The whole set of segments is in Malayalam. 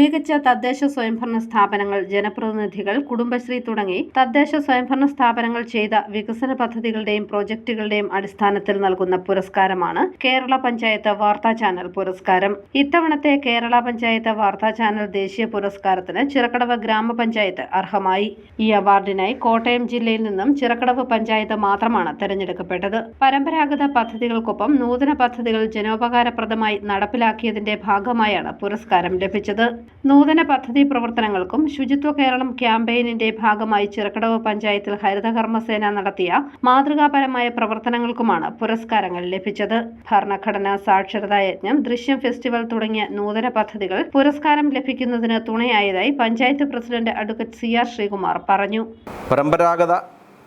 മികച്ച തദ്ദേശ സ്വയംഭരണ സ്ഥാപനങ്ങൾ ജനപ്രതിനിധികൾ കുടുംബശ്രീ തുടങ്ങി തദ്ദേശ സ്വയംഭരണ സ്ഥാപനങ്ങൾ ചെയ്ത വികസന പദ്ധതികളുടെയും പ്രോജക്റ്റുകളുടെയും അടിസ്ഥാനത്തിൽ നൽകുന്ന പുരസ്കാരമാണ് കേരള പഞ്ചായത്ത് വാർത്താ ചാനൽ പുരസ്കാരം. ഇത്തവണത്തെ കേരള പഞ്ചായത്ത് വാർത്താ ചാനൽ ദേശീയ പുരസ്കാരത്തിന് ചിറക്കടവ് ഗ്രാമപഞ്ചായത്ത് അർഹമായി. ഈ അവാർഡിനായി കോട്ടയം ജില്ലയിൽ നിന്നും ചിറക്കടവ് പഞ്ചായത്ത് മാത്രമാണ് തെരഞ്ഞെടുക്കപ്പെട്ടത്. പരമ്പരാഗത പദ്ധതികൾക്കൊപ്പം നൂതന പദ്ധതികൾ ജനോപകാരപ്രദമായി നടപ്പിലാക്കിയതിന്റെ ഭാഗമായാണ് പുരസ്കാരം ലഭിച്ചത്. നൂതന പദ്ധതി പ്രവർത്തനങ്ങൾക്കും ശുചിത്വ കേരളം ക്യാമ്പയിനിന്റെ ഭാഗമായി ചിറക്കടവ് പഞ്ചായത്തിൽ ഹരിതകർമ്മസേന നടത്തിയ മാതൃകാപരമായ പ്രവർത്തനങ്ങൾക്കുമാണ് പുരസ്കാരങ്ങൾ ലഭിച്ചത്. ഭരണഘടന സാക്ഷരതാ യജ്ഞം ദൃശ്യം ഫെസ്റ്റിവൽ തുടങ്ങിയ നൂതന പദ്ധതികൾ പുരസ്കാരം ലഭിക്കുന്നതിന് തുണയായതായി panchayat president advocate C R Sreekumar പറഞ്ഞു. പരമ്പരാഗത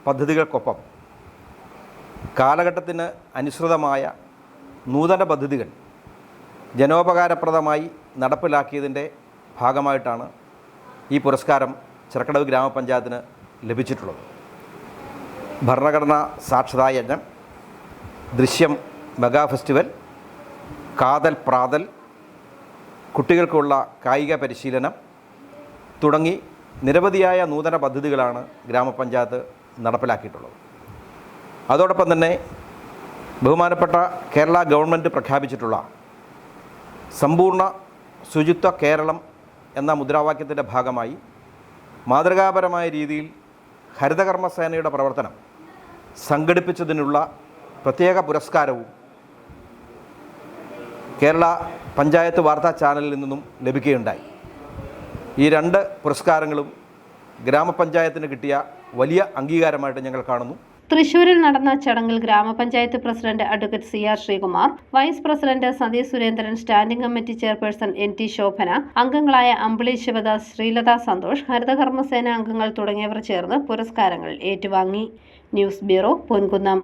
പദ്ധതികൾക്കൊപ്പം കാലഘട്ടത്തിന് അനുസൃതമായ നൂതന പദ്ധതികൾ ജനോപകാരപ്രദമായി നടപ്പിലാക്കിയതിന്റെ ഭാഗമായിട്ടാണ് ഈ പുരസ്കാരം ചിറക്കടവ് ഗ്രാമപഞ്ചായത്തിന് ലഭിച്ചിട്ടുള്ളത്. ഭരണഘടനാ സാക്ഷരതാ യജ്ഞം ദൃശ്യം മെഗാ ഫെസ്റ്റിവൽ കാതൽ പ്രാതൽ കുട്ടികൾക്കുള്ള കായിക പരിശീലനം തുടങ്ങി നിരവധിയായ നൂതന പദ്ധതികളാണ് ഗ്രാമപഞ്ചായത്ത് നടപ്പിലാക്കിയിട്ടുള്ളത്. അതോടൊപ്പം തന്നെ ബഹുമാനപ്പെട്ട കേരള ഗവൺമെന്റ് പ്രഖ്യാപിച്ചിട്ടുള്ള സമ്പൂർണ ശുചിത്വ കേരളം എന്ന മുദ്രാവാക്യത്തിന്റെ ഭാഗമായി മാതൃകാപരമായ രീതിയിൽ ഹരിതകർമ്മസേനയുടെ പ്രവർത്തനം സംഘടിപ്പിച്ചതിനുള്ള പ്രത്യേക പുരസ്കാരവും കേരള പഞ്ചായത്ത് വാർത്താ ചാനലിൽ നിന്നും ലഭിക്കുകയുണ്ടായി. ഈ രണ്ട് പുരസ്കാരങ്ങളും ഗ്രാമപഞ്ചായത്തിന് കിട്ടിയ വലിയ അംഗീകാരമായിട്ട് ഞങ്ങൾ കാണുന്നു. തൃശൂരിൽ നടന്ന ചടങ്ങിൽ ഗ്രാമപഞ്ചായത്ത് president advocate C R Sreekumar vice president Satheesh Surendran standing committee chairperson N T Shobhana അംഗങ്ങളായ അമ്പിളി ശിവദാസ് ശ്രീലത സന്തോഷ് ഹരിതകർമ്മസേന അംഗങ്ങൾ തുടങ്ങിയവർ ചേർന്ന് പുരസ്കാരങ്ങൾ ഏറ്റുവാങ്ങി. News bureau Ponkunnam.